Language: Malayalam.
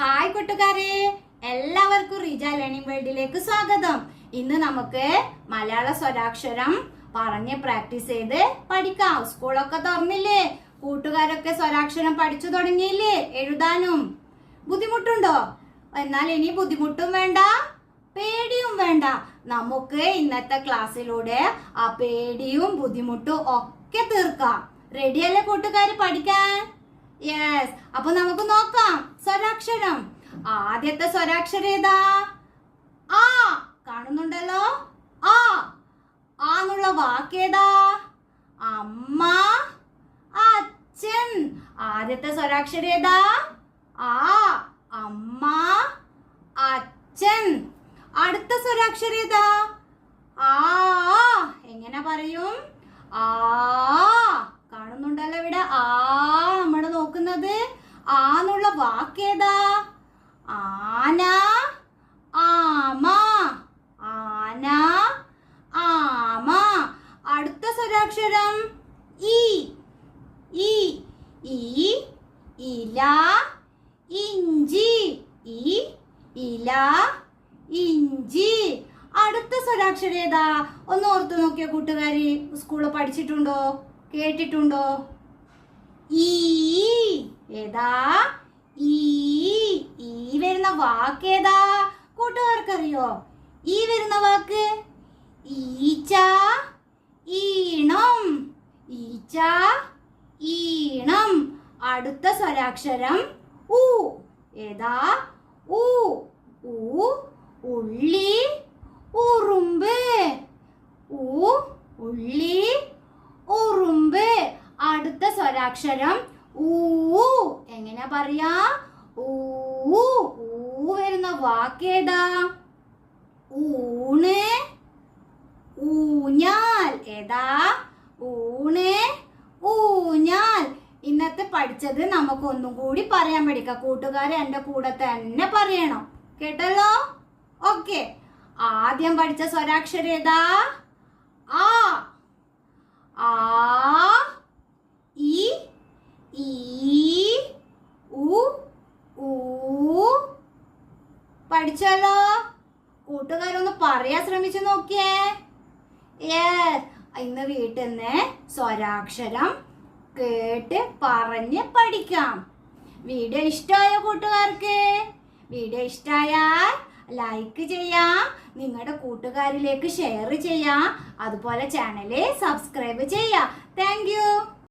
ഹായ് കൂട്ടുകാരെ. എല്ലാവർക്കും റീജ ലേണിംഗ് വേൾഡിലേക്ക് സ്വാഗതം. ഇന്ന് നമുക്ക് മലയാള സ്വരാക്ഷരം പറഞ്ഞ് പ്രാക്ടീസ് ചെയ്ത് പഠിക്കാം. സ്കൂളൊക്കെ തുറന്നില്ലേ? കൂട്ടുകാരൊക്കെ സ്വരാക്ഷരം പഠിച്ചു തുടങ്ങിയില്ലേ? എഴുതാനും. ബുദ്ധിമുട്ടുണ്ടോ? എന്നാൽ ഇനി ബുദ്ധിമുട്ടും വേണ്ട പേടിയും വേണ്ട. നമുക്ക് ഇന്നത്തെ ക്ലാസ്സിലൂടെ ആ പേടിയും ബുദ്ധിമുട്ടും ഒക്കെ തീർക്കാം. റെഡിയല്ലേ കൂട്ടുകാർ പഠിക്കാൻ? യെസ് അപ്പൊ നമുക്ക് നോക്കാം. സ്വരാക്ഷരം. ആദ്യത്തെ സ്വരാക്ഷരം ഏതാ? ആ. കാണുന്നുണ്ടല്ലോ? ആ. ആന്നുള്ള വാക്കേതാ അമ്മ അച്ഛൻ. ആദ്യത്തെ സ്വരാക്ഷരം ഏതാ? ആ. അമ്മ അച്ഛൻ. അടുത്ത സ്വരാക്ഷരം ഏതാ? ആ. എങ്ങനെ പറയും? ആ കാണുന്നുണ്ടല്ലോ ഇവിടെ ആ നമ്മൾ നോക്കുന്നത് ആന്നുള്ള വാക്കേതാ ആന ആമ ആന ആമ. അടുത്ത സ്വരാക്ഷരം ഈ ഈ ഈ ഇല ഇഞ്ചി ഈ ഇല ഇഞ്ചി. അടുത്ത സ്വരാക്ഷരം ഏതാ? ഒന്ന് ഓർത്തു നോക്കിയ കൂട്ടുകാരി. സ്കൂളിൽ പഠിച്ചിട്ടുണ്ടോ? കേട്ടിട്ടുണ്ടോ? ഈ ഏതാ? ഈ ഈ വരുന്ന വാക്ക് ഏതാ കൂട്ടുകാർക്കറിയോ? ഈ വരുന്ന വാക്ക് ഈച്ച ഈണം. ഈച്ച ഈണം. അടുത്ത സ്വരാക്ഷരം ഉ ഏതാ? ഉ ഉ ഉള്ളി ഉറുമ്പ്. ഉ ഉള്ളി ഉറുമ്പ്. അടുത്ത സ്വരാക്ഷരം ഊ. എങ്ങനെ പറയാ? ഊ വരുന്ന വാക്കേതാ? ഊണ്. ഊഞ്ഞാൽ. ഏതാ? ഊണ്. ഊഞ്ഞാൽ. ഇന്നത്തെ പഠിച്ചത് നമുക്ക് ഒന്നും കൂടി പറയാൻ പഠിക്ക. കൂട്ടുകാരെ എന്റെ കൂടെ തന്നെ പറയണം. കേട്ടല്ലോ? ഓക്കെ. ആദ്യം പഠിച്ച സ്വരാക്ഷരേതാ? ആ ഈ ഈ ഉ ഊ പഠിച്ചല്ലോ കൂട്ടുകാരൊന്ന് പറയാൻ ശ്രമിച്ചു നോക്കിയേ. യെസ് ഇന്ന് വീട്ടിൽ നിന്ന് സ്വരാക്ഷരം കേട്ട് പറഞ്ഞ് പഠിക്കാം. വീഡിയോ ഇഷ്ടമായോ കൂട്ടുകാർക്ക് വീഡിയോ ഇഷ്ടമായാൽ ലൈക്ക് ചെയ്യാം നിങ്ങളുടെ കൂട്ടുകാരിലേക്ക് ഷെയർ ചെയ്യാം അതുപോലെ ചാനൽ സബ്സ്ക്രൈബ് ചെയ്യാം. താങ്ക്